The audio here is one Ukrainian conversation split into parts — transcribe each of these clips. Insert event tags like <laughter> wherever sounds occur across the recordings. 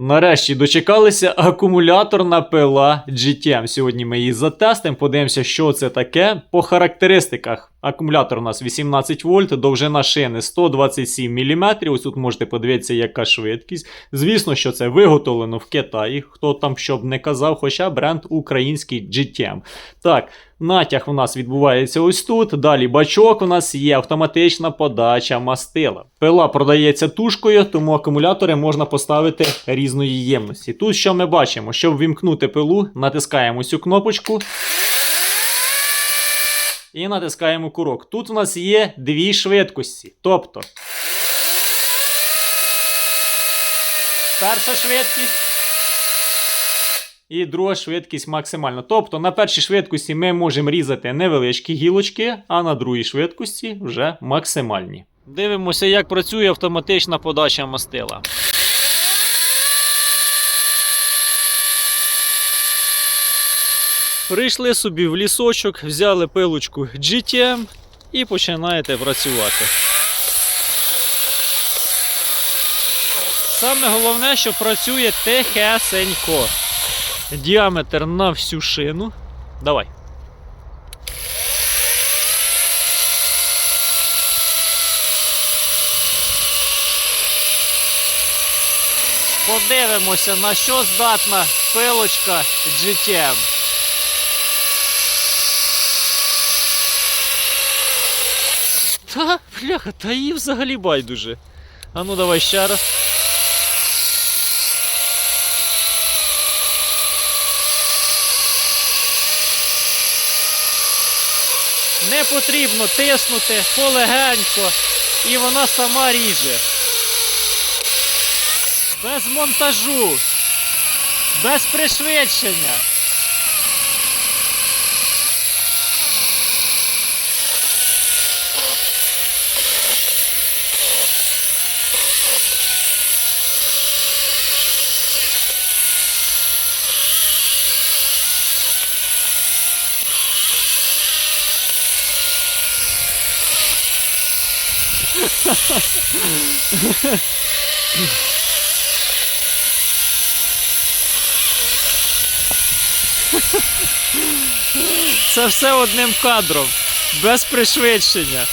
Нарешті дочекалися акумуляторна пила GTM. Сьогодні ми її затестимо, подивимося, що це таке. По характеристиках акумулятор у нас 18 вольт, довжина шини 127 мм. Ось тут можете подивитися, яка швидкість. Звісно, що це виготовлено в Китаї. Хто там щоб не казав, хоча бренд український GTM. Так, натяг у нас відбувається ось тут. Далі бачок у нас є автоматична подача мастила. Пила продається тушкою, тому акумулятори можна поставити різної ємності. Тут що ми бачимо? Щоб вімкнути пилу, натискаємо цю кнопочку. І натискаємо курок. Тут у нас є дві швидкості. Тобто. Перша швидкість. І друга швидкість максимальна. Тобто на першій швидкості ми можемо різати невеличкі гілочки, а на другій швидкості вже максимальні. Дивимося, як працює автоматична подача мастила. Прийшли собі в лісочок, взяли пилочку GTM і починаєте працювати. Саме головне, що працює тихесенько. Діаметр на всю шину. Давай. Подивимося, на що здатна пилочка GTM. Та, бляха, та їй взагалі байдуже. А ну давай ще раз. Не потрібно тиснути полегенько, і вона сама ріже. Без монтажу, без пришвидшення. Це все одним кадром, без пришвидшення.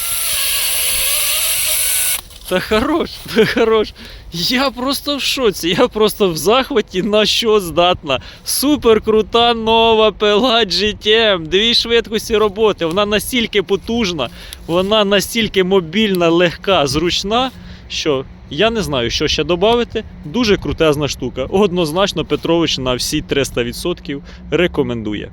Та хорош, <laughs> та хорош. Я просто в шоці, я просто в захваті на що здатна. Супер крута нова пила GTM. Дві швидкості роботи. Вона настільки потужна, вона настільки мобільна, легка, зручна, що я не знаю, що ще додати. Дуже крутезна штука. Однозначно Петрович на всі 300% рекомендує.